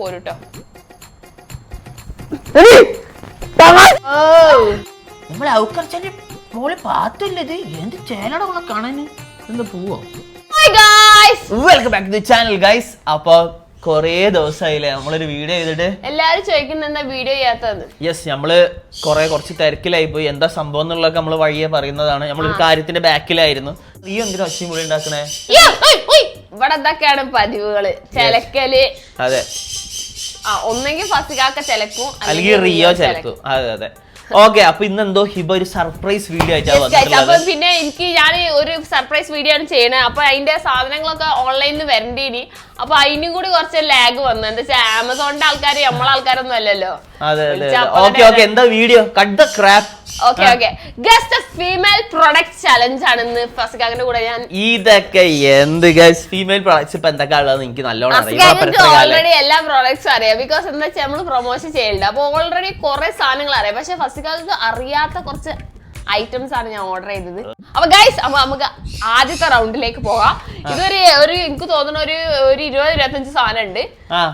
പോരുട്ടോ. നമ്മളെ ഔക്കർച്ചന്റെ മോളെ പാത്തില്ലത് എന്ത് ചേലട നമ്മളെ കാണാന്? എന്താ പോവോ? Welcome back to channel guys അപ്പൊ കൊറേ ദിവസമായില്ലേ നമ്മളൊരു വീഡിയോ ചെയ്തിട്ട്? എല്ലാരും ചോദിക്കുന്ന എന്താ വീഡിയോ ചെയ്യാത്തത്? യെസ് നമ്മൾ കൊറേ കുറച്ച് തിരക്കിലായി പോയി. എന്താ സംഭവം എന്നുള്ളതൊക്കെ നമ്മൾ വഴിയെ പറയുന്നതാണ്. നമ്മളൊരു കാര്യത്തിന്റെ ബാക്കിലായിരുന്നു. നീ എന്തിനാ ഒച്ചയും മുടി ഉണ്ടാക്കണേ? ഇവിടെ എന്തൊക്കെയാണ് പതിവുകൾ? ചിലക്കൽ. അതെ. ആ ഒന്നെങ്കിൽ ഫസികാക്ക ചിലക്കും അല്ലെങ്കിൽ റിയോ ചെലക്കും. അതെ അതെ. ഓക്കെ അപ്പൊ ഇന്ന് എന്തോ ഹിബ ഒരു സർപ്രൈസ് വീഡിയോ. അപ്പൊ പിന്നെ എനിക്ക് ഞാൻ ഒരു സർപ്രൈസ് വീഡിയോ ആണ് ചെയ്യണത് അപ്പൊ അതിന്റെ സാധനങ്ങളൊക്കെ ഓൺലൈനിൽ വരണ്ടേനി. അപ്പൊ അതിനും കൂടി കുറച്ച് ലാഗ് വന്നു. എന്താ വെച്ചാൽ ആമസോണിന്റെ ആൾക്കാർ നമ്മളെ ആൾക്കാരൊന്നും അല്ലല്ലോ. അതെ അതെ ഓക്കെ ഓക്കെ എന്താ video? Cut the crap okay okay guest female product challenge ആണെന്ന് ഫസ്റ്റ് ഫസികാക്കിന്റെ കൂടെ ഞാൻ ഇതൊക്കെ എന്ത് ഗൈസ് ഫീമെയിൽ പ്രൊഡക്ട്സ് ഇപ്പൊ എന്തൊക്കെ ഉള്ളതെന്ന് എനിക്ക് നല്ലോണം ഓൾറെഡി എല്ലാ പ്രോഡക്ട്സും അറിയാം. ബിക്കോസ് എന്താ വെച്ചാൽ നമ്മൾ പ്രൊമോഷൻ ചെയ്യലുണ്ട്. അപ്പൊ ഓൾറെഡി കുറെ സാധനങ്ങൾ അറിയാം. പക്ഷെ കാലത്ത് അറിയാത്ത കുറച്ച് ഐറ്റംസ് ആണ് ഞാൻ ഓർഡർ ചെയ്തത്. അപ്പൊ ഗൈസ് അപ്പൊ നമുക്ക് ആദ്യത്തെ റൗണ്ടിലേക്ക് പോകാം. ഇതൊരു ഒരു എനിക്ക് തോന്നുന്ന ഒരു ഒരു ഇരുപത് ഇരുപത്തഞ്ച് സാധനം ഉണ്ട്.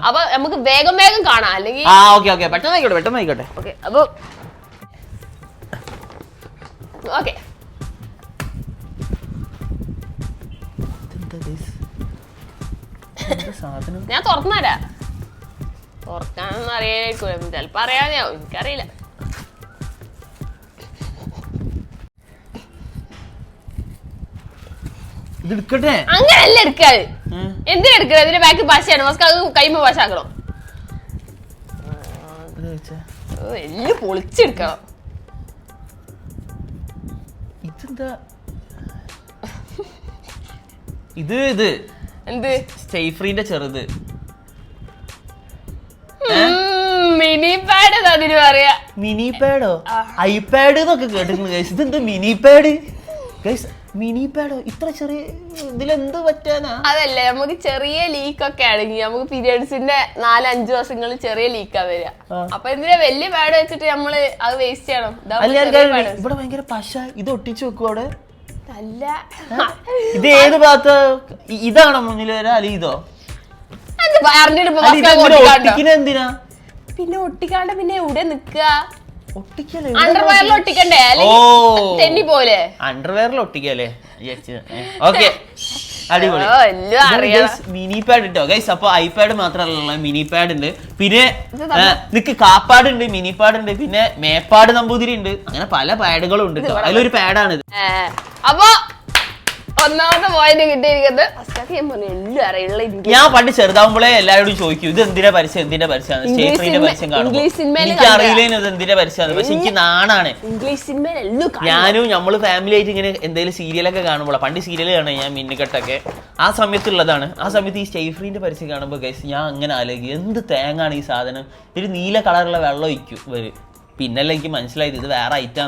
അപ്പൊ നമുക്ക് വേഗം വേഗം കാണാം. അല്ലെങ്കിൽ പെട്ടെന്ന് ആയിക്കോട്ടെ പെട്ടെന്ന് ആയിക്കോട്ടെ. ഓക്കെ അപ്പൊ ഓക്കെ ഞാൻ തുറന്നുതരാം തുറക്കാനൊന്നും അറിയായിരിക്കും ചിലപ്പോ അറിയാതെയാവും എനിക്കറിയില്ല. അങ്ങനല്ല എടുക്കാത്. എന്തിനാ എടുക്കുക ഇതിന്റെ ബാക്ക് പശയാണ്. മസ്ക അത് കൈമ പശ വലിയ പൊളിച്ചെടുക്കണം. ഇത്. ഇത് എന്ത്? സ്റ്റേഫ്രീന്റെ ചെറുത്. മിനി പാഡ് അതിന് പറയാ. മിനി പാഡോ ഐപാഡ് എന്നൊക്കെ കേട്ടിട്ടുണ്ട് ഗൈസ് ഇതെന്താ മിനി പാഡ് ഗൈസ് മിനി പാഡോ? ഇത്ര ചെറിയ ഇതിലെന്ത് പറ്റാനാ? അതല്ലേ നമുക്ക് ചെറിയ ലീക്ക് ഒക്കെ ആണെങ്കിൽ നമുക്ക് പീരിയഡ്സിന്റെ നാലഞ്ച് ദിവസങ്ങളിൽ ചെറിയ ലീക്കാ വരിക. അപ്പൊ എന്തിനാ വലിയ പാഡ് വെച്ചിട്ട് നമ്മൾ അത് വേസ്റ്റ് ചെയ്യണം. അല്ല. ഇവിടെ ഭയങ്കര പശ. ഇത് ഒട്ടിച്ചു വെക്കും അവിടെ? അല്ല ഇത് ഏത് ഭാഗത്ത്? ഇതാണോ മുന്നിൽ വരാ? അല്ലെ ഇതോ? എന്തിനാ? പിന്നെ ഒട്ടിക്കാണ്ട് പിന്നെ എവിടെ നിക്കുക അണ്ടർവെയറിൽ ഒട്ടിക്കണ്ടേ? തെന്നി പോലെ അണ്ടർവെയറിൽ ഒട്ടിക്കല്ലേ? ഓക്കെ അടിപൊളി. ഓ, എല്ലാം അറിയാം. മിനി പാഡ് ഗൈസ് അപ്പൊ ഐപാഡ് മാത്രമല്ല മിനി പാഡ് ഉണ്ട്. പിന്നെ നിക്ക് കാപ്പാട് ഉണ്ട് മിനി പാഡ് ഉണ്ട് പിന്നെ മേപ്പാട് നമ്പൂതിരി ഉണ്ട്. അങ്ങനെ പല പാഡുകളും ഉണ്ട് കേട്ടോ അതിലൊരു പാഡാണ് ഇത് ഏ, അപ്പൊ ഒന്നാമത്തെ പോയിന്റ് കിട്ടിയിരിക്കുന്നത് ഫസ്റ്റ് ഞാൻ പറഞ്ഞു എല്ലാം അറിയുള്ള എനിക്ക് ഞാൻ പണ്ട് ചെറുതാവുമ്പോഴേ എല്ലാരോടും ചോദിക്കും ഇത് എന്തിനാ പരസ്യം? എന്തിന്റെ പരസ്യമാണ് സിനിമ- പരസ്യം കാണുമ്പോൾ ഇംഗ്ലീഷ് സിനിമയിൽ എനിക്ക് അറിയില്ലേനു ഇത് എന്തിന്റെ പരസ്യമാണ് പക്ഷെ എനിക്ക് നാണാണ്. ഇംഗ്ലീഷ് സിനിമയിൽ എല്ലാം കാണും. ഞാനും നമ്മൾ ഫാമിലി ആയിട്ട് ഇങ്ങനെ എന്തെങ്കിലും സീരിയലൊക്കെ കാണുമ്പോൾ പണ്ട് സീരിയൽ കാണാൻ ഞാൻ മിന്നുകെട്ടൊക്കെ. ആ സമയത്തുള്ളതാണ്. ആ സമയത്ത് ഈ സ്റ്റേഫ്രീന്റെ പരസ്യം കാണുമ്പോൾ ഗൈസ് ഞാൻ അങ്ങനെ ആലോചിക്കും. എന്ത് തേങ്ങാണ് ഈ സാധനം? ഒരു നീല കളറുള്ള വെള്ളം ഒഴിക്കും ഇവർ. പിന്നല്ല എനിക്ക് മനസ്സിലായത്. ഇത് വേറെ ഐറ്റം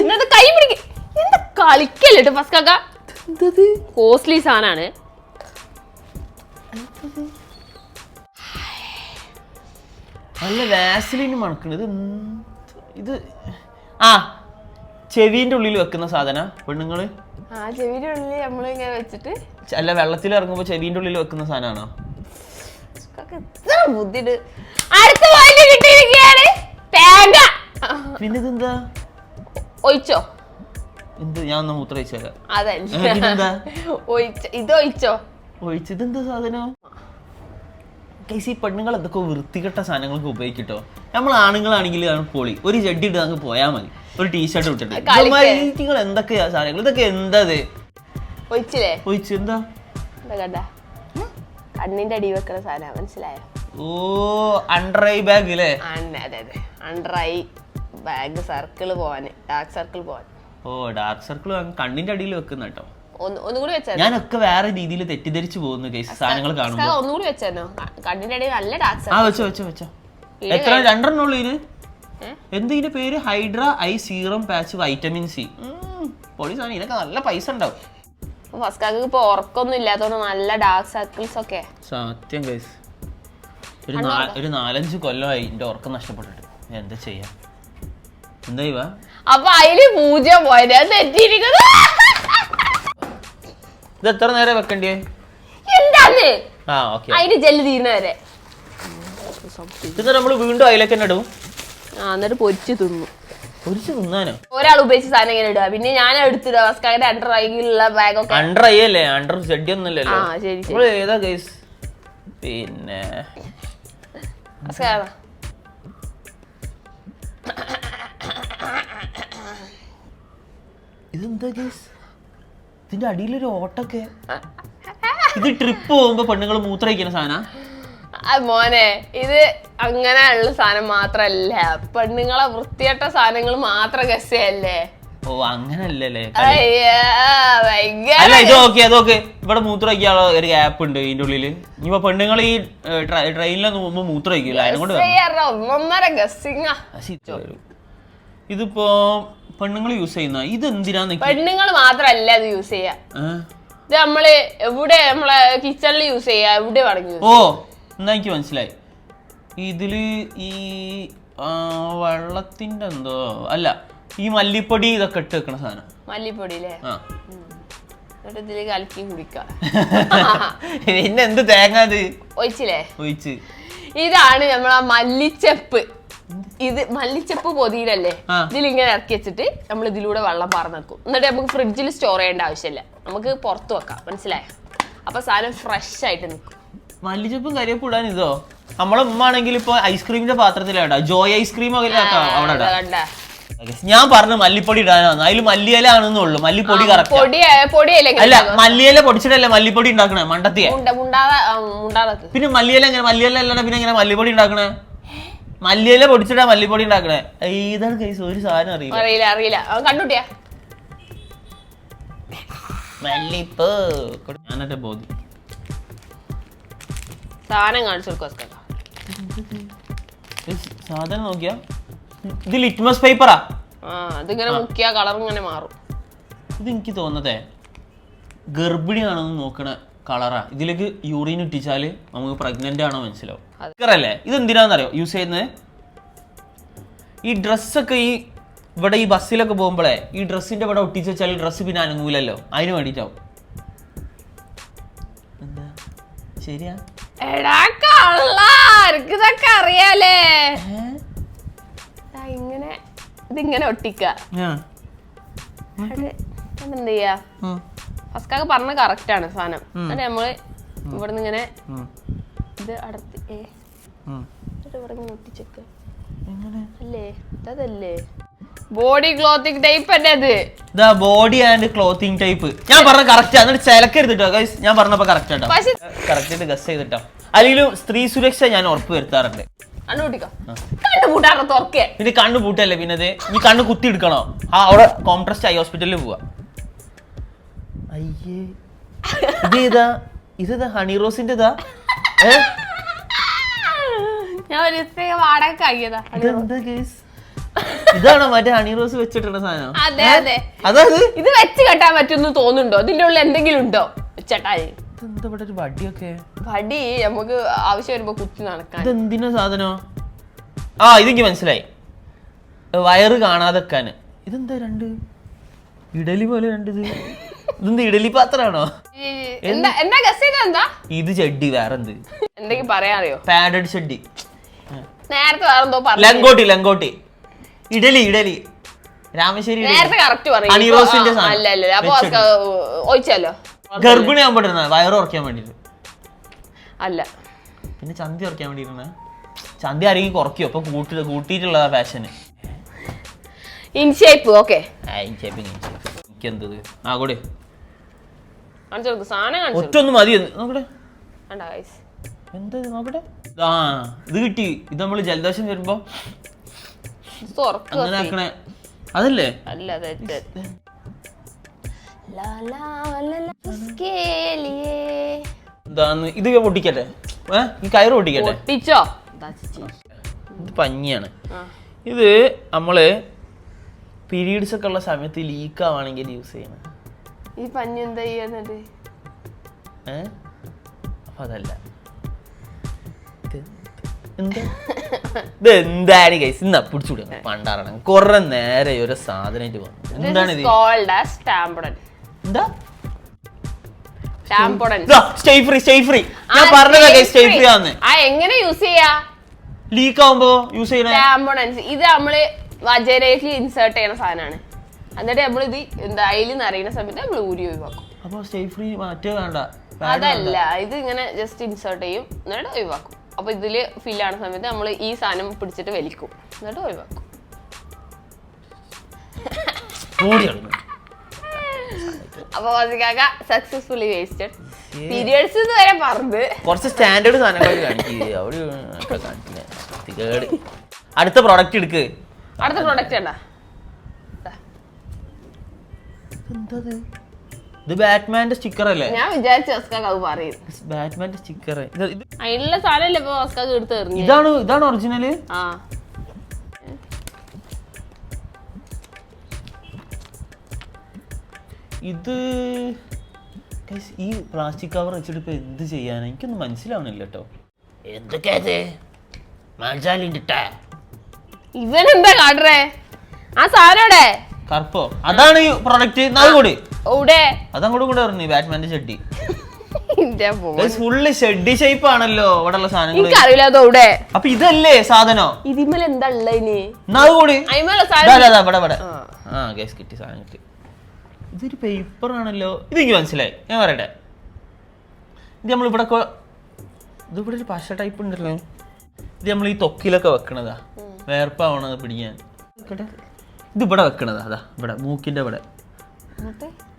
എന്നിട്ട് കൈ പിടിക്ക. എന്താ കളിക്കല്ലോ ഫസ്കാക്ക? കോസ്റ്റ്ലി സാധനമാണ് നല്ല വാസലിന് മണക്കണത് ഇത് ഇത് ആ ചെവിന്റെ ഉള്ളിൽ വെക്കുന്ന സാധന പെണ്ണുങ്ങൾ. ആ ചെവിയുടെ ഉള്ളിൽ നമ്മൾ ഇങ്ങനെ വെച്ചിട്ട്. അല്ല വെള്ളത്തിൽ ഇറങ്ങുമ്പോ ചെവിന്റെ ഉള്ളിൽ വെക്കുന്ന സാധനമാണോ ബുദ്ധിട്ട് അടുത്ത പോയിന്റ് കിട്ടിയിരിക്കുകയാണ് തേങ്ങ. പിന്നെ ഇതെന്താ ഒഴിച്ചോ. എന്ത്? ഞാൻ ഒന്ന് മൂത്ര വെച്ചേക്കാം അതല്ല ഒഴിച്ചോ. ഇത് ഒഴിച്ചോ ഒഴിച്ചതെന്താ സാധനം? കൈസ് ഈ പെണ്ണുങ്ങൾ എന്തൊക്കെ വൃത്തികെട്ട സാധനങ്ങളൊക്കെ ഉപയോഗിക്കട്ടോ. നമ്മൾ ആണുങ്ങളാണെങ്കിൽ ആണ് പൊളി. ഒരു ജഡ്ഡി ഇട്ട് അങ്ങ് പോയാൽ മതി. ഒരു ടീഷർട്ട് ഇട്ടിട്ട്. നിങ്ങൾ എന്തൊക്കെയാ സാധനങ്ങൾ? ഇതൊക്കെ എന്താ ഒഴിച്ചില്ലേ? ഒഴിച്ച് എന്താ? കണ്ണിന്റെ അടി വെക്കുന്ന സാധനം മനസ്സിലായോ? ഓ അണ്ടർ ഐ ബാഗ് അല്ലേ അതെ അതെ. അണ്ടർ ഐ ബാഗ് സർക്കിൾ പോവാന് ഡാർക്ക് സർക്കിൾ പോവാൻ ഓ ഡാർക്ക് സർക്കിൾ കണ്ണിന്റെ അടിയിൽ വെക്കുന്ന കേട്ടോ. ഒന്ന് ഒന്നുകൂടി വെച്ചാൽ ഞാനൊക്കെ വേറെ രീതിയിൽ തെറ്റിദ്ധരിച്ചു പോകുന്നു കൈസ് സാധനങ്ങൾ കാണുമ്പോൾ ഒന്നുകൂടി കണ്ണിന്റെ അടിയിൽ നല്ല ഡാർക്ക് ആ വെച്ചോ വെച്ചോ വെച്ചോ. എത്ര ഇതിന് എന്തിന്റെ പേര്? Hydra eye serum patch vitamin C പൊളി സാധനം ഇതിനൊക്കെ നല്ല പൈസ ഉണ്ടാവും. ഫസ്കാക്ക് ഇപ്പൊ ഉറക്കൊന്നും ഇല്ലാത്തോണ്ട് നല്ല ഡാർക്ക് സർക്കിൾസ് ഒക്കെ. സത്യം ഗൈസ് ഒരു നാലഞ്ച് കൊല്ലമായി എന്റെ ഉറക്കം നഷ്ടപ്പെട്ടിട്ട്. എന്താ ചെയ്യാ? അപ്പൊ അതിൽ പൂജ്യം പോയത് തെറ്റിയിരിക്കുന്നു. ഇത് എത്ര നേരം വെക്കണ്ടേ എന്താന്ന്? ആ ഓക്കെ. അതിന്റെ ജെല്ല് തീരുന്നവരെ ഇത് നമ്മൾ വീണ്ടും അതിലേക്ക് തന്നെ ഇടും. ആ എന്നിട്ട് പൊരിച്ച് തിന്നു. പൊരിച്ച് തിന്നാനോ? ഒരാൾ ഉപയോഗിച്ച സാധനം ഇങ്ങനെ ഇടുക. പിന്നെ ഞാൻ എടുത്തിടുക. വസ്കാന്റെ അണ്ടർ റൈഗിലുള്ള ബാഗൊക്കെ അണ്ടർ അയ്യല്ലേ അണ്ടർ ചെടി ഒന്നുമില്ലല്ലോ ആ ശരി ശരി. ഏതാ ഗൈസ് പിന്നെ വസ്കാര ഇതെന്താ ഗൈസ്? ഇതിന്റെ അടിയിലൊരു ഓട്ടൊക്കെ. ഇത് ട്രിപ്പ് പോകുമ്പോ പെണ്ണുങ്ങൾ മൂത്രയിക്കുന്ന സാധന? മോനെ ഇത് അങ്ങനെയുള്ള സാധനം മാത്രല്ല. പെണ്ണുങ്ങളെ വൃത്തിയട്ട സാധനങ്ങൾ മാത്രം ഗസ്യല്ലേ? ഓ അങ്ങനല്ലേ അല്ല ഇത് ഓക്കെ അതൊക്കെ ഇവിടെ മൂത്രമൊക്കെയുള്ള ഒരു ഗ്യാപ്പ് ഉണ്ട് ഇതിന്റെ ഉള്ളിൽ. ഇനിയിപ്പോ പെണ്ണുങ്ങൾ ഈ ട്രെയിനിലെ ഒന്നൊന്നര ഗസ്സിങ്ങാ. അശിച്ചോ. ഇതിപ്പോ പെണ്ണുങ്ങൾ യൂസ് ചെയ്യുന്ന? ഇത് എന്തിനാന്ന് പെണ്ണുങ്ങൾ മാത്രല്ല ഇത് യൂസ് ചെയ്യാ. ഇത് നമ്മൾ എവിടെ നമ്മളെ കിച്ചണിൽ യൂസ് ചെയ്യാ എവിടെ use ഓ എന്നാ എനിക്ക് മനസ്സിലായി. ഇതിൽ ഈ വെള്ളത്തിന്റെ എന്തോ അല്ല ഈ മല്ലിപ്പൊടി ഇതൊക്കെ ഇട്ട് വെക്കണ സാധനം. മല്ലിപ്പൊടി അല്ലേ ആ. എന്നിട്ട് ഇതിൽ കലക്കി കുടിക്കാം. പിന്നെ എന്ത് തേങ്ങ അത്? ഒഴിച്ചില്ലേ? ഒഴിച്ച്. ഇതാണ് നമ്മളെ മല്ലിച്ചെപ്പ്. ഇത് മല്ലിച്ചപ്പ് പൊതിയിലല്ലേ. ഇതിലിങ്ങനെ ഇറക്കി വെച്ചിട്ട് നമ്മൾ ഇതിലൂടെ വെള്ളം പാർന്ന് വെക്കും. എന്നിട്ട് നമുക്ക് ഫ്രിഡ്ജിൽ സ്റ്റോർ ചെയ്യേണ്ട ആവശ്യമില്ല. നമുക്ക് പുറത്ത് വെക്കാം. മനസ്സിലായോ? അപ്പൊ സാധനം ഫ്രഷ് ആയിട്ട് നിൽക്കും. മല്ലിച്ചപ്പും കരിയപ്പൂടാൻ ഇടാൻ ഇതോ? നമ്മളെ ഉമ്മ ആണെങ്കിൽ ഇപ്പൊ ഐസ്ക്രീമിന്റെ പാത്രത്തിലാ ജോയ് ഐസ്ക്രീം ഒക്കെ അവിടെ ഞാൻ പറഞ്ഞു മല്ലിപ്പൊടി ഇടാനാണ് അതിൽ മല്ലിയില ആണെന്നുള്ളൂ മല്ലിപ്പൊടി കറക്റ്റ് പൊടി പൊടിയല്ലേ അല്ല മല്ലിയില പൊടിച്ചിട്ടല്ലേ മല്ലിപ്പൊടി ഉണ്ടാക്കണേ? മണ്ടത്തിയെ. പിന്നെ മല്ലിയില എങ്ങനെ? മല്ലിയില അല്ലാണ്ട് പിന്നെ എങ്ങനെ മല്ലിപ്പൊടി ഉണ്ടാക്കണേ? മല്ലിയില പൊടിച്ചിട്ടാ മല്ലിപ്പൊടി ഉണ്ടാക്കണേ. ഇതാണ് കേസ് ഒരു സാധനം അറിയില്ല. അറിയില്ല അറിയില്ല. കണ്ടുട്ടിയാ? മല്ലിപ്പോ. ബോധി സാധനം കാണിച്ചു കൊടുക്കുക സാധനം നോക്കിയാ. ഇത് ലിറ്റ്മസ് പേപ്പറാ. ആ അതിങ്ങനെ മുക്കിയ കളർ ഇങ്ങനെ മാറും. ഇത് എനിക്ക് തോന്നതേ ഗർഭിണിയാണെന്ന് നോക്കണ കളറാ. ഇതിലേക്ക് യൂറിൻ ഇട്ടിച്ചാൽ നമുക്ക് പ്രഗ്നന്റ് ആണോ മനസ്സിലാവും. അല്ലേ ഇത് എന്തിനാണെന്നറിയോ യൂസ് ചെയ്യുന്നത്? ഈ ഡ്രസ്സൊക്കെ ഈ ഇവിടെ ഈ ബസ്സിലൊക്കെ പോകുമ്പോഴേ ഈ ഡ്രസ്സിന്റെ ഇവിടെ ഒട്ടിച്ച് വെച്ചാൽ ഡ്രസ്സ് പിന്നെ അനങ്ങൂലല്ലോ. അതിന് വേണ്ടിയിട്ടാവും ശരിയാ? എടാ കള്ള! ഇതൊക്കെ അറിയാലേ? ഇങ്ങനെ ഇതിങ്ങനെ ഒട്ടിക്ക. ആ. അത് എന്ത് ചെയ്യാ ഉം. ആകെ പറഞ്ഞ കറക്റ്റ് ആണ് സാധനം എന്നിട്ട് നമ്മൾ ഇവിടുന്ന് ഇങ്ങനെ ഇത് അടർത്തി ബോഡി ക്ലോത്തിങ് ടൈപ്പ് തന്നെ അത് the body and clothing type ഞാൻ പറഞ്ഞ കറക്റ്റ് എന്നിട്ട് ചിലക്കരുത് ഗൈസ് ഞാൻ പറഞ്ഞപ്പോ കറക്റ്റ് ആട്ടോ കറക്റ്റ് ഗസ് ചെയ്തിട്ടോ. അല്ലെങ്കിലും സ്ത്രീ സുരക്ഷ ഞാൻ ഉറപ്പ് വരുത്താറുണ്ട്. പിന്നെ കണ്ണ് പൂട്ടല്ലേ പിന്നെ ഇത്? നീ കണ്ണു കുത്തി എടുക്കണോ? ആ അവിടെ കോംട്രസ്റ്റ് ഐ ഹോസ്പിറ്റലിൽ പോവാ. അയ്യേ. ഇത് ഏതാ? ഇതാ ഹണി റോസിന്റെ ഇതാ? ഏ? ഞാൻ ഒരു ദിവസത്തേക്ക് വാടക കഴിയതാ ഇതെന്താ കേസ്? ഇതാണോ മറ്റേ ഹണി റോസ് വെച്ചിട്ടുള്ള സാധനം? അതെ അതെ. അതായത് ഇത് വെച്ച് കെട്ടാൻ പറ്റുമെന്ന് തോന്നുന്നുണ്ടോ? ഇതിന്റെ ഉള്ളിൽ എന്തെങ്കിലും ഉണ്ടോ? ചേട്ടായി ഇതെന്താ ഇവിടെ ഒരു വടിയൊക്കെ? വടി നമുക്ക് ആവശ്യം വരുമ്പോ കുത്തി നടക്കാൻ. ഇതെന്തിനാ സാധനോ? ആ ഇതെനിക്ക് മനസ്സിലായി. വയറ് കാണാതെ വെക്കാന് ഇതെന്താ രണ്ട്? ഇഡലി പോലെ രണ്ട് ഇത്? ഇതെന്താ ഇഡലി പാത്രമാണോ? എന്താ എന്താ ഗസ് ഇത് ചെഡി വേറെന്ത്? എന്തെങ്കിലും പറയാറിയോ പാഡഡ് ചെഡി നേരത്തെ വേറെന്തോ പറഞ്ഞു ലങ്കോട്ടി ലങ്കോട്ടി. ഇഡലി ഇഡലി. രാമശ്ശേരി. നേരത്തെ കറക്റ്റ് സാധനം. അല്ല അല്ല അപ്പൊ. ഒഴിച്ചല്ലോ? ഗർഭിണി ആവാൻ പറ്റുന്ന വയറ് ഉറക്കാൻ വേണ്ടിട്ട്. അല്ല. പിന്നെ ചന്തി ഉറക്കാൻ വേണ്ടിയിരുന്ന. ചന്തി ആരെങ്കിലും കുറയ്ക്കോ അപ്പൊ കൂട്ടി കൂട്ടിയിട്ടുള്ളതാ ഫാഷന് ഇൻഷേപ്പ് ഓക്കെ എനിക്കെന്തത് ആ കൂടെ. കാണിച്ചു കൊടുക്കും സാധനം കാണിച്ചു ഒറ്റ ഒന്ന് മതി. നോക്കട്ടെ. വേണ്ട ഗൈസ് എന്താ ഇത് നോക്കട്ടെ? ആ ഇത് കിട്ടി. ഇത് നമ്മൾ ജലദോഷം വരുമ്പോ അങ്ങനെ ആക്കണേ. അതല്ലേ? അല്ല ഇത് പൊട്ടിക്കട്ടെ. ഏ ഈ കയറ് പൊട്ടിക്കട്ടെ. പൊട്ടിച്ചോ? ഇത് പഞ്ഞിയാണ്. ഇത് നമ്മൾ പീരീഡ്സ് ഒക്കെ ഉള്ള സമയത്ത് ലീക്ക് ആവാണെങ്കിൽ യൂസ് ചെയ്യണം. ഈ പഞ്ഞി എന്താ ചെയ്യുന്നത് ഏ? അപ്പൊ അതല്ല. ഇത് എന്താണ് കൈസ് ഇന്നാ പിടിച്ചുവിടുക പണ്ടാറണം. കുറെ നേരെ ഒരു സാധനമായിട്ട് വന്നു. എന്താണ് ഇത്? എന്താ? സ്റ്റേ ഫ്രീ സ്റ്റേ ഫ്രീ ഞാൻ പറഞ്ഞതാ സ്റ്റേ ഫ്രീ ആന്ന്. ആ എങ്ങനെ യൂസ് ചെയ്യാ? ലീക്ക് ആവുമ്പോ യൂസ് ചെയ്യുന്ന ഇത് നമ്മൾ വജരയിലേക്ക് ഇൻസേർട്ട് ചെയ്യുന്ന സാധനമാണ്. എന്നിട്ട് നമ്മൾ ഇത് എന്താ അതിൽ നിറയുന്ന സമയത്ത് നമ്മൾ ഊരി ഒഴിവാക്കും. അപ്പൊ സ്റ്റേ ഫ്രീ മാറ്റേ വേണ്ട. അതല്ല ഇത് ഇങ്ങനെ ജസ്റ്റ് ഇൻസേർട്ട് ചെയ്യും. എന്നിട്ട് ഒഴിവാക്കും. അപ്പൊ ഇതിൽ ഫിൽ ആണ് സമയത്ത് നമ്മൾ ഈ സാധനം പിടിച്ചിട്ട് വലിക്കും. എന്നിട്ട് ഒഴിവാക്കും. അപ്പൊ വസിക്കാക്ക സക്സസ്ഫുള്ളി വേസ്റ്റഡ് പീരിയഡ്സ് വരെ പറഞ്ഞ് കുറച്ച് സ്റ്റാൻഡേർഡ് സാധനങ്ങൾ കാണിക്കുക അടുത്ത പ്രോഡക്റ്റ് എടുക്ക്. അടുത്ത പ്രോഡക്റ്റ് എന്താ ഇത് ബാറ്റ്മാന്റെ സ്റ്റിക്കർ അല്ലേ? ഞാൻ വിചാരിച്ചു വസ്കാക്ക് അത് പറയും. ബാറ്റ്മാന്റെ സ്റ്റിക്കർ അതിനുള്ള സാധനല്ലേ ഇപ്പൊ വസ്കാക്ക് എടുത്ത് എറിഞ്ഞു ഇതാണ് ഇതാണ് ഒറിജിനൽ ആ. ഇത് ഈ പ്ലാസ്റ്റിക് കവർ വെച്ചിട്ട് ഇപ്പൊ എന്ത് ചെയ്യാനാ? എനിക്കൊന്നും മനസ്സിലാവണില്ല കേട്ടോ എന്തൊക്കെയാ കാട്ടറേ ആ സാധനം കറുപ്പോ? അതാണ് ഈ പ്രൊഡക്റ്റ് നാളെ കൂടി. ഇവിടെ അതങ്ങോട്ടും കൂടെ പറഞ്ഞു ബാറ്റ്മാന്റെ ഇന്റെ ഫുള്ള് ഷെഡി ഷേപ്പ് ആണല്ലോ ഇവിടെ ഉള്ള സാധനങ്ങൾ എനിക്കറിയില്ല അത് ഇവിടെ അപ്പൊ ഇതല്ലേ സാധനം? ഇതിമേൽ എന്താ ഉള്ള ഇനി? എന്നാ കൂടി? ആ. ഗൈസ് കിട്ടി സാധനം കിട്ടി. ഇതൊരു പേപ്പർ ആണല്ലോ. ഇത് എനിക്ക് മനസ്സിലായി. ഞാൻ പറയട്ടെ. ഇത് നമ്മളിവിടെ ഇവിടെ ഇത് ഇവിടെ ഒരു പശ ടൈപ്പ് ഉണ്ടല്ലോ. ഇത് നമ്മൾ ഈ തൊക്കിലൊക്കെ വെക്കണതാ. വേർപ്പാവണത് പിടിക്കാൻ. ഇത് ഇവിടെ വെക്കണതാ അതാ ഇവിടെ മൂക്കിന്റെ ഇവിടെ.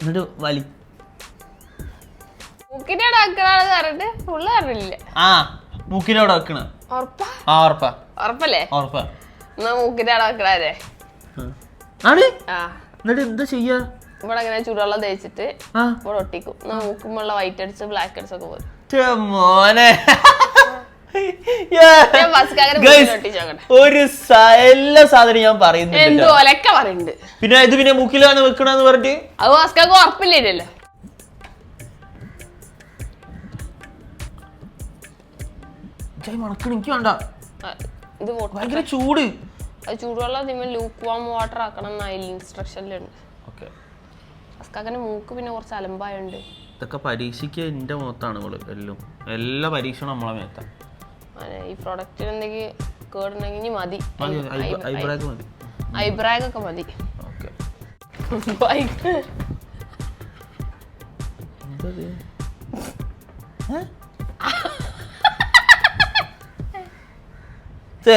എന്നിട്ട് വലി മൂക്കിനോട് പറഞ്ഞിട്ട് ഫുള്ള് ആ മൂക്കിനോട് വെക്കണ. ഉറപ്പാ? ആ ഉറപ്പാ. ഉറപ്പല്ലേ? ഉറപ്പാ. എന്നാ മൂക്കിന്റെ അവിടെ വെക്കണേ ആ. ആണ്? ആ. എന്നിട്ട് എന്താ ചെയ്യാ? ഇവിടെ ഇങ്ങനെ ചൂടുവെള്ളം തേച്ചിട്ട് ഇവിടെ ഒട്ടിക്കും. മൂക്കുമുള്ള വൈറ്റ് അടിച്ച് ബ്ലാക്ക് അടിച്ചൊക്കെ പോകും മോനെ. ഒരു എല്ലാ സാധനം ഞാൻ പറയുന്നുണ്ട് പിന്നെ ഇത് പിന്നെ മുക്കിലാണ് വെക്കണെന്ന് പറഞ്ഞിട്ട്? അത് ബസ്കാർക്ക് ഉറപ്പില്ലല്ലോ. ചായ മണക്കണ എനിക്ക് വേണ്ട. ആ, ഇത് പൊട്ട. ഭയങ്കര ചൂട്. അത് ചൂടുവെള്ളം നിങ്ങൾ ലൂക്ക് വാം വാട്ടർ ആക്കണം ഇൻസ്ട്രക്ഷനിലുണ്ട് ഓക്കെ. മൂക്ക് പിന്നെ കുറച്ച് അലമ്പായുണ്ട്. ഇതൊക്കെ പരീക്ഷിക്കാൻ എന്റെ മുഖത്താണ് ഇവൾ എല്ലാം. എല്ലാ പരീക്ഷണം നമ്മളെ മേത്താണ് ഈ പ്രൊഡക്റ്റിൽ എന്തെങ്കിലും കേടുണ്ടെങ്കിൽ മതി. ഐബ്രാഗ് ഒക്കെ മതി.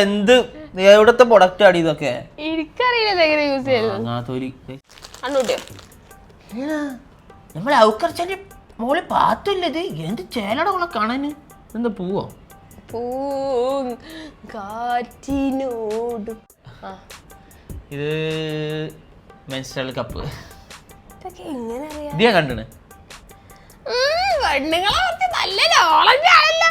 എന്ത് എവിടത്തെ പ്രൊഡക്റ്റ് ആടി ഇതൊക്കെ? എനിക്കറിയില്ല എങ്ങനെ യൂസ് ചെയ്യുന്നത് നമ്മളെ ഔക്കർച്ചന്റെ മോളെ പാത്തില്ല ഇത്. എന്ത് ചേലടകളെ കാണാൻ എന്താ പൂവോ? കാറ്റിനോട്. ഇത് മെൻസ്ട്രൽ കപ്പ്. ഇതൊക്കെ എങ്ങനെ അറിയാം? ഇത് ഞാൻ കണ്ടിണ്. ഉം, പെണ്ണുങ്ങളെ കുറച്ച് നല്ല നോളജ് ആണല്ലോ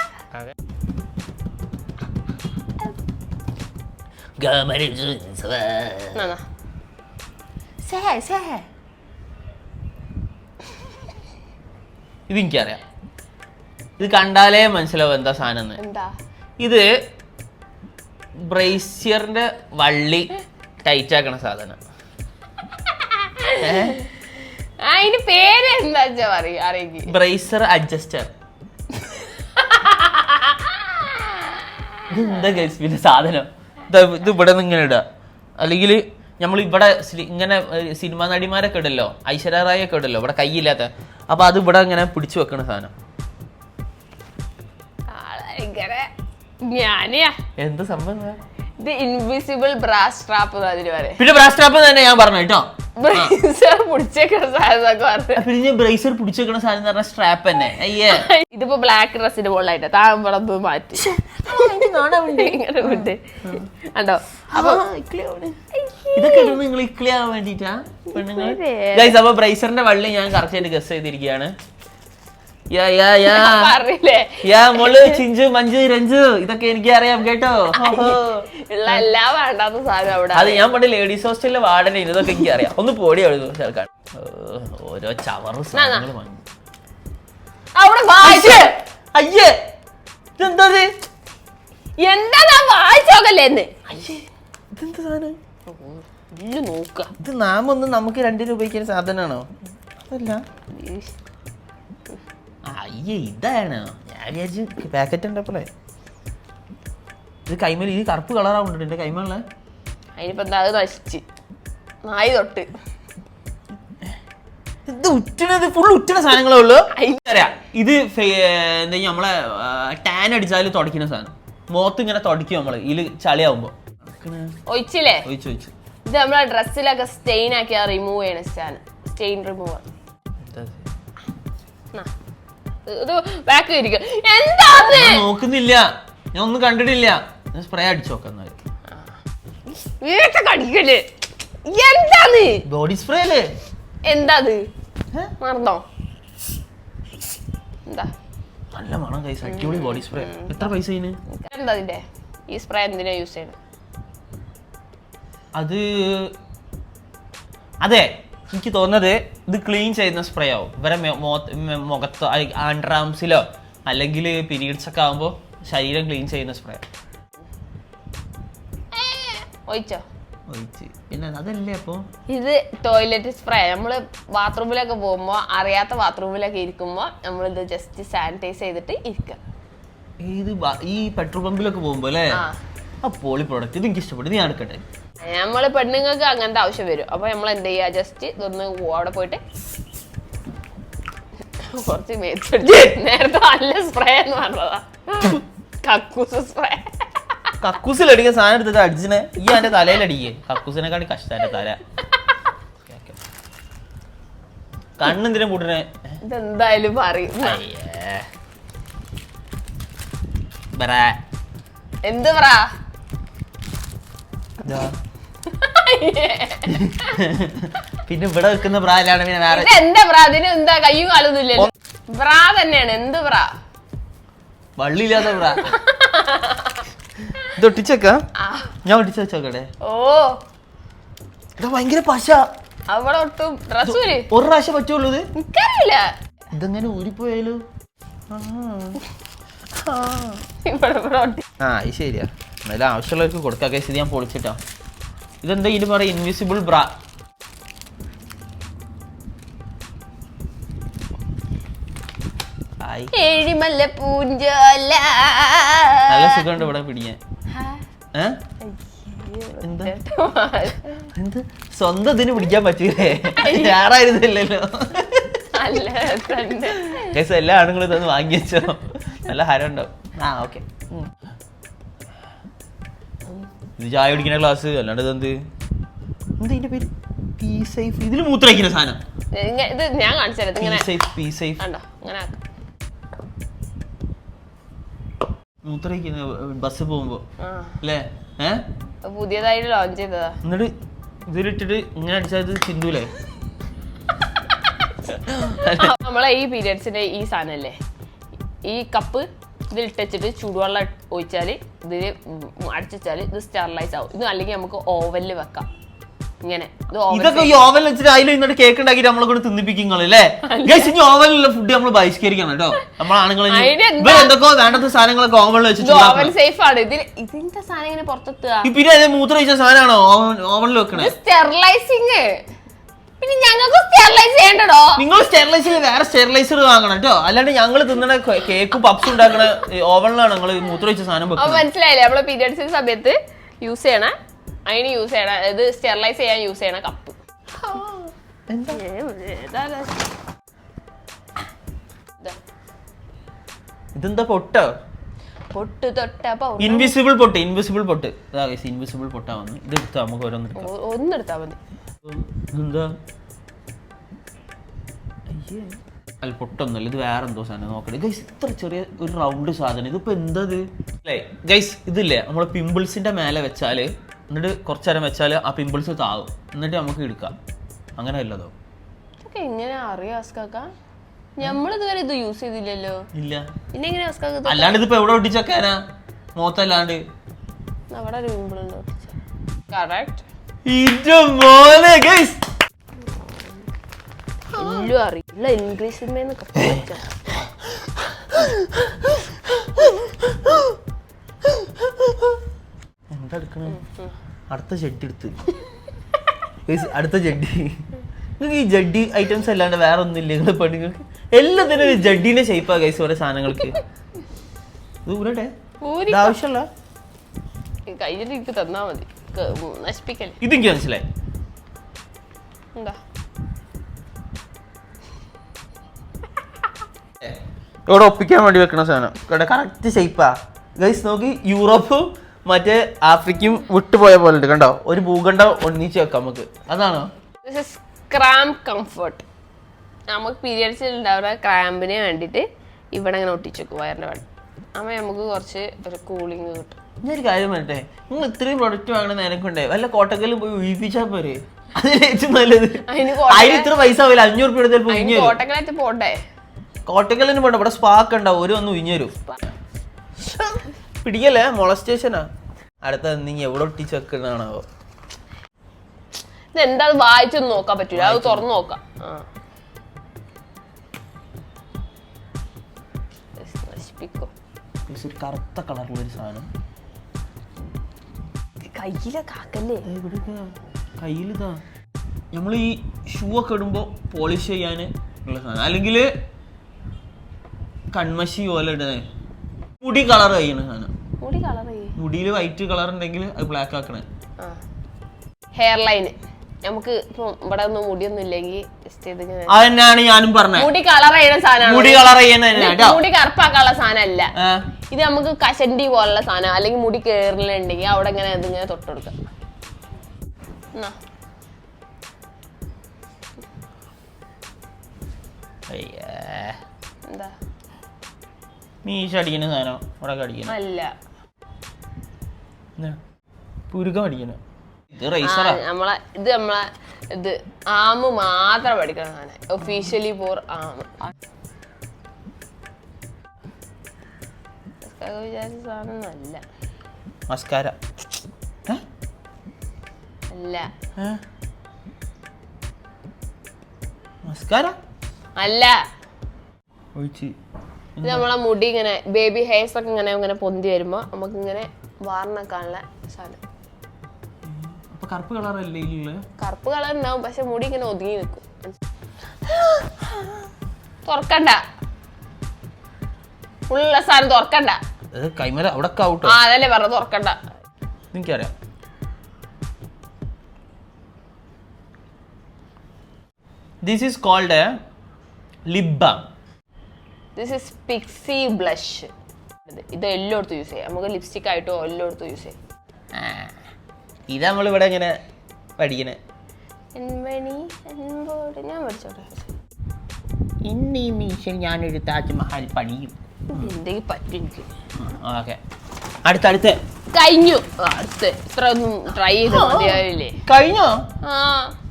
ഇത് എനിക്കറിയാം. ഇത് കണ്ടാലേ മനസ്സിലാവും എന്താ സാധനം എന്താ? ഇത് ബ്രേസിയറിന്റെ വള്ളി ടൈറ്റ് ആക്കണ സാധനം. ഇതിന്റെ പേര് എന്താ അറിയിക്ക്. ബ്രേസർ അഡ്ജസ്റ്റർ. എന്താ ഗൈസ് പിന്നെ സാധനം? ഇത് ഇവിടെ നിന്ന് ഇങ്ങനെ ഇടുക അല്ലെങ്കിൽ നമ്മൾ ഇവിടെ ഇങ്ങനെ സിനിമാ നടിമാരൊക്കെ ഇടല്ലോ ഐശ്വര്യ റായ് ഒക്കെ ഇടല്ലോ ഇവിടെ കൈയില്ലാത്ത. അപ്പൊ അത് ഇവിടെ ഇങ്ങനെ പിടിച്ചു വെക്കണ സാധനം. ഭയങ്കര ഞാനിയാ എന്ത് സംഭവം ഇത്? ഇൻവിസിബിൾ ബ്രാസ് ട്രാപ്പ് അതിന് പറയും. പിന്നെ ബ്രാസ്ട്രാപ്പ് തന്നെ ഞാൻ പറഞ്ഞു കേട്ടോ. ബ്രേസർ പിടിച്ചേക്കുന്ന സാധനം പറഞ്ഞു. പിന്നെ ബ്രേസർ പിടിച്ചേക്കണ സാധനം എന്ന് പറഞ്ഞാൽ സ്ട്രാപ്പ് തന്നെ. അയ്യേ. ഇതിപ്പോ ബ്ലാക്ക് ഡ്രസ്സിന്റെ മുകളിലായിട്ട് ഒന്ന് മാറ്റി. ഇങ്ങനെ കണ്ടോ? അപ്പൊ ഇതൊക്കെ നിങ്ങൾ നിങ്ങൾ ആവാൻ വേണ്ടിട്ടാ പെണ്ണുങ്ങൾ അപ്പൊ ബ്രൈസറിന്റെ വള്ളി ഞാൻ കറക്റ്റ് ആയിട്ട് ഗസ് ചെയ്തിരിക്കുകയാണ്. മോൾ ചിഞ്ചു മഞ്ജു രഞ്ജു ഇതൊക്കെ എനിക്ക് അറിയാം കേട്ടോ? അത് ഞാൻ പണ്ട് ലേഡീസ് ഹോസ്റ്റലിലെ വാർഡനെ ഇതൊക്കെ എനിക്ക് അറിയാം. ഒന്ന് പോടി ചേർക്കാൻ. ഓരോ ചവറ് അയ്യേ ഇതെന്താ? എന്താ അയ്യേ ഇതെന്താ സാധനം? നോക്ക ഇത് നാമൊന്നും നമുക്ക് രണ്ട് രൂപയ്ക്ക് സാധനമാണോ? അതല്ല. അയ്യേ ഇതാണ്? ഞാൻ വിചാരിച്ചു പാക്കറ്റ് ഉണ്ടപ്പോളേ ഇത് കൈമേൽ ഇത് കറുപ്പ് കളറാവുന്നുണ്ട് എന്റെ കൈമേലുള്ള. അതിനിപ്പോ എന്താ അത് നശിച്ച്. നായി തൊട്ട്. ഇത് ഉറ്റണത് ഫുൾ ഉറ്റണ സാധനങ്ങളേ ഉള്ളൂ. അറിയാം ഇത് എന്താ നമ്മളെ ടാൻ അടിച്ചാൽ തുടക്കുന്ന സാധനം. മുഖത്ത് ഇങ്ങനെ തുടക്കി നമ്മൾ ഇതിൽ ചളിയാവുമ്പോ. ഒഴിച്ചില്ലേ? ഒഴിച്ചു ഒഴിച്ചു. ഇത് നമ്മളെ ഡ്രസ്സിലൊക്കെ സ്റ്റെയിൻ ആക്കിയാ റിമൂവ് ചെയ്യണ സാധനം. സ്റ്റെയിൻ റിമൂവർ ഇത് ബാക്ക് ഇരിക്കും. എന്താ അത്? ഞാൻ നോക്കുന്നില്ല. ഞാൻ ഒന്നും കണ്ടിട്ടില്ല. ഞാൻ സ്പ്രേ അടിച്ചു നോക്കാം എന്നാൽ വീട്ട കടിക്കൽ. എന്താന്ന് ബോഡി സ്പ്രേ അല്ലേ? എന്താ അത് ഏ? മറന്നോ? എന്താ? നല്ല മണം കൈസ് അടിപൊളി ബോഡി സ്പ്രേ എത്ര പൈസ ഇതിന്? എന്താ അതിന്റെ? ഈ സ്പ്രേ എന്തിനാ യൂസ് ചെയ്യണത് അത് അതെ. എനിക്ക് തോന്നുന്നത് ഇത് ക്ലീൻ ചെയ്യുന്ന സ്പ്രേ ആവും. ഇവരെ മുഖത്ത് ആൻഡ്രാംസിലോ അല്ലെങ്കിൽ പീരീഡ്സ് ഒക്കെ ആകുമ്പോൾ ശരീരം ക്ലീൻ ചെയ്യുന്ന സ്പ്രേ ഒഴിച്ച്? പിന്നെ അതല്ലേ അപ്പോ? ഇത് ടോയ്ലറ്റ് സ്പ്രേ നമ്മൾ ബാത്റൂമിലൊക്കെ പോകുമ്പോൾ അറിയാത്ത ബാത്റൂമിലൊക്കെ ഇരിക്കുമ്പോൾ നമ്മളിത് ജസ്റ്റ് സാനിറ്റൈസ് ചെയ്തിട്ട് ഇരിക്കുക ഇത് ഈ പെട്രോൾ പമ്പിലൊക്കെ പോകുമ്പോൾ അല്ലേ? ആ പോളി പ്രോഡക്റ്റ് ഇത് എനിക്ക് ഇഷ്ടപ്പെട്ടു. നീ എടുക്കട്ടെ. നമ്മൾ പെണ്ണുങ്ങൾക്ക് അങ്ങനത്തെ ആവശ്യം വരും. അപ്പൊ നമ്മൾ എന്ത് ചെയ്യുക ജസ്റ്റ് ഇതൊന്ന് അവിടെ പോയിട്ട് കുറച്ച് നേരത്തെ നല്ല സ്പ്രേ എന്ന് പറഞ്ഞതാ. കക്കൂസ് സ്പ്രേ കക്കൂസിൽ അടിക്കാൻ സാധനം എടുത്തിട്ട് അടിച്ചിനെ. ഈ എന്റെ തലയിൽ അടിക്കേ. കക്കൂസിനെക്കാട്ടി കഷ്ടം എന്റെ തല കണ്ണെന്തിനും കൂട്ടിനെ ഇതെന്തായാലും പറയും. എന്ത് പറ. പിന്നെ ഇവിടെ വെക്കുന്ന ബ്രാലാണ് പിന്നെ വേറെ എന്റെ എന്താ ബ്രാ? അതിന് എന്താ? കയ്യും കാലൊന്നും ഇല്ലല്ലോ ബ്രാ തന്നെയാണ്. എന്ത് ബ്രാ? വള്ളിയില്ലാത്ത ബ്രാ. ഇത് ഒട്ടിച്ചേക്ക? ഞാൻ ഒട്ടിച്ചു വെച്ചോക്കട്ടെ. ഓ. ഇതാ ഭയങ്കര പശ. അവിടെ ഒട്ടും. ഡ്രസ് ഒരു പ്രാവശ്യം പറ്റുള്ളൂ ഇത്? എനിക്കറിയില്ല. ഇതെങ്ങനെ ഊരിപ്പോയാലോ? ആ. ഇത് ശരിയാ. എന്നാലും ആവശ്യമുള്ളവർക്ക് കൊടുക്കാം. കേസ് ഇത് ഞാൻ പൊളിച്ചിട്ടാ. ഇതെന്താ ഇതിന് പറയും? ഇൻവിസിബിൾ ബ്രാ ഏഴിമല്ല പൂഞ്ചോല. നല്ല സുഖമുണ്ട് ഇവിടെ പിടിക്കാൻ. എന്ത്? സ്വന്തം ഇതിന് പിടിക്കാൻ പറ്റൂലേ? ഞാറായിരുന്നില്ലല്ലോ. കേസ് എല്ലാ ആണുങ്ങളും ഇതൊന്ന് വാങ്ങിച്ചോ നല്ല ഹരം ഉണ്ടാവും. ആ ഓക്കെ ഇത് ചായ കുടിക്കുന്ന ക്ലാസ് അല്ലാണ്ട് ഇതെന്ത് എന്താ? ഇതിന്റെ പേര്? പി സേഫ് ഇതിൽ മൂത്രയ്ക്കുന്ന സാധനം. ഇത് ഞാൻ കാണിച്ചു തരാം. പി ഇങ്ങനെ സേഫ് പി സേഫ് കണ്ടോ? ഇങ്ങനെ ആക്ക്. മൂത്രയ്ക്കുന്ന ബസ് പോകുമ്പോ. അല്ലേ ഏ? അത് പുതിയതായിട്ട് ലോഞ്ച് ചെയ്തതാ. എന്നിട്ട് ഇതിലിട്ടിട്ട് ഇങ്ങനെ അടിച്ചാൽ ഇത് ചിന്തൂലേ? നമ്മളെ ഈ പീരിയഡ്സിന്റെ ഈ സാധനല്ലേ? ഈ കപ്പ് ഇതിൽ ഇട്ടിട്ട് ചൂടുവെള്ളം ഒഴിച്ചാൽ ഇതിൽ അടിച്ചാൽ ഇത് സ്റ്റെറിലൈസ് ആവും. ഇത് അല്ലെങ്കിൽ നമുക്ക് ഓവനിൽ വെക്കാം. ഇങ്ങനെ. ഇത് ഇതൊക്കെ ഓവൻ ഈ ഓവനിൽ വെച്ചിട്ട് അതിൽ ഇന്നിട്ട് കേക്ക് ഉണ്ടാക്കിയിട്ട് നമ്മളെ കൂടെ തിന്നിപ്പിക്കുന്നല്ലേ ഇനി ഓവനിലുള്ള ഫുഡ് നമ്മൾ ബഹിഷ്കരിക്കണം കേട്ടോ. നമ്മളാണുങ്ങൾ വേണ്ടത്തെ സാധനങ്ങളൊക്കെ ഓവനിൽ വെച്ചിട്ട് സേഫ് ആണ്. ഇതിൽ ഇതിന്റെ സാധനം ഇങ്ങനെ പുറത്തെത്തുക. പിന്നെ മൂത്രം ഒഴിച്ച സാധനമാണോ ഓവനിൽ വെക്കണേ? സ്റ്റെറിലൈസിങ് പിന്നെ ഞങ്ങൾക്ക് സ്റ്റെറിലൈസ് ചെയ്യണ്ടോ നിങ്ങൾ സ്റ്റെറിലൈസിൽ വേറെ സ്റ്റെറിലൈസർ വാങ്ങണം കേട്ടോ. അല്ലാണ്ട് ഞങ്ങൾ തിന്നണ കേക്ക് പപ്സ് ഉണ്ടാക്കണ ഓവനിലാണ് നിങ്ങൾ മൂത്രം ഒഴിച്ച സാധനം അപ്പൊ മനസ്സിലായില്ലേ? നമ്മളെ പീരിയഡ്സിന്റെ സമയത്ത് യൂസ് ചെയ്യണ. അതിന് യൂസ് ചെയ്യണ. ഇത് സ്റ്റെറിലൈസ് ചെയ്യാൻ യൂസ് ചെയ്യണ കപ്പ്. ഇതെന്താ പൊട്ടോ? പൊട്ട് തൊട്ട ഇൻവിസിബിൾ പൊട്ട് ഇൻവിസിബിൾ പൊട്ട്. ഇൻവിസിബിൾ പൊട്ടാ വന്ന്. ഇത് എടുത്താ നമുക്ക് ഓരോന്ന് ഒന്നെടുത്താ മതി. എന്താ അല്ല പൊട്ടൊന്നുമല്ല. ഇത് വേറെ എന്തോ സാധനം നോക്കണേ. ഗൈസ് ഇത്ര ചെറിയ ഒരു റൗണ്ട് സാധനം. ഇതിപ്പോ എന്താ ഇത് ഗൈസ് ഇതില്ലേ നമ്മൾ പിമ്പിൾസിന്റെ മേലെ വെച്ചാൽ എന്നിട്ട് കുറച്ചേരം വെച്ചാൽ ആ പിമ്പിൾസ് താവും എന്നിട്ട് നമുക്ക് എടുക്കാം. അങ്ങനെ അല്ലതോ എങ്ങനെ അറിയാം നമ്മളിതുവരെ ഇത് യൂസ് ചെയ്തില്ലല്ലോ. ഇല്ല. പിന്നെ എങ്ങനെ അല്ലാണ്ട് ഇതിപ്പോ എവിടെ ഒട്ടിച്ചൊക്കെ മോത്തല്ലാണ്ട്. അവിടെ ഒരു പിമ്പിളുണ്ട് കറക്റ്റ് ഇത് മോനെ ഗൈസ് എല്ലാം അറിയില്ല ഇംഗ്ലീഷിന്മേന്ന് എന്താ എടുക്കണേ? അടുത്ത ജഡ്ഡി എടുത്ത്. അടുത്ത ജഡ്ഡി നിങ്ങൾക്ക് ഈ ജഡ്ഡി ഐറ്റംസ് അല്ലാണ്ട് വേറെ ഒന്നും ഇല്ല നിങ്ങളുടെ പെണ്ണുങ്ങൾക്ക് എല്ലാത്തിനും ഒരു ജഡ്ഡിന്റെ ഷേപ്പാ ഗൈസ് ഓരോ സാധനങ്ങൾക്ക്. ഇത് ഊരട്ടെ? ആവശ്യമല്ല കഴിഞ്ഞിട്ട് എനിക്ക് തന്നാ മതി. നശിപ്പിക്കല്ലേ ഇതെനിക്ക് മനസ്സിലായി. എന്താ? ഇവിടെ ഒപ്പിക്കാൻ വേണ്ടി വെക്കണ സാധനം. ഇവിടെ കറക്റ്റ് ഷേപ്പാ ഗൈസ് നോക്കി യൂറോപ്പും മറ്റേ ആഫ്രിക്കയും വിട്ടുപോയ പോലെ ഉണ്ട്. കണ്ടോ? ഒരു ഭൂഖണ്ഡം ഒന്നിച്ച് വെക്കാം നമുക്ക്. അതാണോ? ക്രാമ്പ് കംഫർട്ട് നമുക്ക് പീരിയഡ്സിൽ ഉണ്ടാവുന്ന ക്രാമ്പിനെ വേണ്ടിയിട്ട് ഇവിടെ ഇങ്ങനെ ഒട്ടിച്ചു വെക്കും വയറിന്റെ വേണം അമ്മ നമുക്ക് കുറച്ച് ഒരു കൂളിങ് കിട്ടും. ഞാനൊരു കാര്യം പറയട്ടെ? നിങ്ങൾ ഇത്രയും പ്രൊഡക്റ്റ് വാങ്ങണ നേരക്കൊണ്ടേ വല്ല കോട്ടക്കലും പോയി ഒഴിപ്പിച്ചാൽ പോരെ? അതിന് ഏറ്റവും നല്ലത് അതിന് ഇത്ര പൈസ ആവില്ല അഞ്ഞൂറ് രൂപ എടുത്താൽ ഉഞ്ഞു കോട്ടക്കലായിട്ട് പോട്ടെ കോട്ടക്കലിന് പോണ്ട ഇവിടെ സ്പാക്ക് ഉണ്ടാവും ഒരു ഒന്ന് ഉഞ്ഞു വരും. പിടിക്കല്ലേ മൊളസ്റ്റേഷനാ അടുത്ത നീ എവിടെ ഒട്ടിച്ച് വെക്കുന്നതാണാവോ? ഇത് എന്താ വായിച്ചു വായിച്ചൊന്നും നോക്കാൻ പറ്റൂല അത് തുറന്നു നോക്കാം. നശിപ്പിക്കും കറുത്ത കളറിലുള്ള ഒരു സാധനം. കയ്യിലെ കാക്കല്ലേ? കയ്യിലിതാ നമ്മൾ ഈ ഷൂ ഒക്കെ ഇടുമ്പോൾ പോളിഷ് ചെയ്യാൻ ഉള്ള സാധനം. അല്ലെങ്കിൽ കൺമഷി പോലെ ഇടുന്നത് മുടി കളർ കഴിയണ സാധനം. മുടിയിൽ വൈറ്റ് കളർ ഉണ്ടെങ്കിൽ അത് ബ്ലാക്ക് ആക്കണേ. ഹെയർ ലൈന് നമുക്ക് ഇപ്പം ഇവിടെ ഒന്നും മുടിയൊന്നും ഇല്ലെങ്കിൽ ജസ്റ്റ് ഇതിങ്ങനെ അതന്നെയാണ് ഞാനും പറഞ്ഞത് മുടി കളർ ചെയ്യുന്ന സാധനമാണ്. മുടി കളർ ചെയ്യുന്ന മുടി കറുപ്പാക്കാനുള്ള സാധനമല്ല. അല്ല ഇത് നമുക്ക് കശണ്ടി പോലുള്ള സാധനം അല്ലെങ്കിൽ മുടി കേറലുണ്ടെങ്കിൽ അവിടെ ഇങ്ങനെ ഇതിങ്ങനെ തൊട്ടുകൊടുക്കാം എന്നാ. അയ്യേ. എന്താ? മീശ അടിക്കുന്ന സാധനം ഇവിടെ അടിക്കണം അല്ല. പുരുക്കം അടിക്കണം ഇത് റൈസറാ നമ്മളെ ഇത് നമ്മളെ ഇത് ആമ് മാത്രം പഠിക്കണം ഞാൻ ഒഫീഷ്യലി ഫോർ ആമ് വിചാരിച്ച സാധനം അല്ല. മസ്കാര അല്ല. മസ്കാര അല്ല. ഇത് നമ്മളെ മുടി ഇങ്ങനെ ബേബി ഹെയർസ് ഒക്കെ ഇങ്ങനെ ഇങ്ങനെ പൊന്തി വരുമ്പോ നമുക്ക് ഇങ്ങനെ വാർന്നക്കാനുള്ള സാധനം. കറുപ്പ് കളറല്ലേ അല്ലേ കറുപ്പ് കളർ ഉണ്ടാവും പക്ഷെ മുടി ഇങ്ങനെ ഒതുങ്ങി നിൽക്കും. തുറക്കണ്ട. ഉള്ള സാധനം തുറക്കണ്ട. കൈമല അവിടെ കൗട്ട് ആ അതല്ലേ പറഞ്ഞു തുറക്കണ്ട. എനിക്കറിയാം this is cold liba this is pixie blush ഇത് എല്ലായിടത്തും യൂസ് ചെയ്യാം. നമുക്ക് ലിപ്സ്റ്റിക് ആയിട്ടോ എല്ലായിടത്തും യൂസ് ചെയ്യാം. ഇത് നമ്മളിവിടെ ഇങ്ങനെ പഠിക്കണേ. ഞാൻ പഠിച്ചോട്ടെ. ഇന്ന് ഈ നിമിഷം ഞാനൊരു താജ്മഹൽ പണിയും. എന്തെങ്കിലും പറ്റും എനിക്ക്. ഓക്കെ. അടുത്ത അടുത്ത. കഴിഞ്ഞു. അടുത്ത. ഇത്ര ഒന്നും ട്രൈ ചെയ്ത് മതിയാവില്ലേ? കഴിഞ്ഞോ? ആ.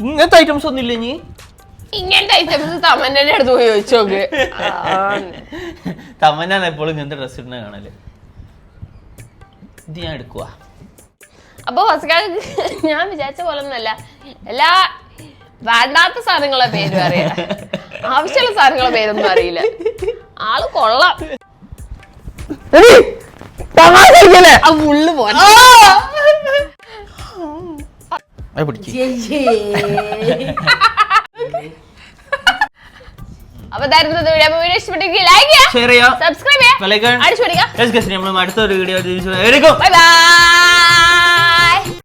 ഇങ്ങനത്തെ ഐറ്റംസ് ഒന്നും ഇല്ലേ ഇനി ഇങ്ങനത്തെ ഐറ്റംസ് തമന്നെ അടുത്ത് പോയി ചോദിച്ചു നോക്ക്. തമന്നാണ് എപ്പോഴും ഇങ്ങനത്തെ ഡ്രസ് ഇടുന്ന കാണൽ. ഇത് ഞാൻ എടുക്കുക അപ്പൊ ഫസ്റ്റ് ഞാൻ വിചാരിച്ച പോലെ ഒന്നല്ല എല്ലാ വേണ്ടാത്ത സാധനങ്ങളെ പേരും അറിയാം. ആവശ്യമുള്ള സാധനങ്ങളെ പേരൊന്നും അറിയില്ല. ആൾ കൊള്ളാം. ആ ഉള്ളു അപ്പൊ ഇഷ്ടപ്പെട്ടെങ്കിൽ ലൈക്ക് ചെയ്യാം ഷെയർ ചെയ്യാം. സബ്സ്ക്രൈബ് ചെയ്യുക വിലക്കാൻ അടിച്ചു പിടിക്കാം നമ്മൾ അടുത്തൊരു വീഡിയോ എടുക്കും ബൈ ബൈ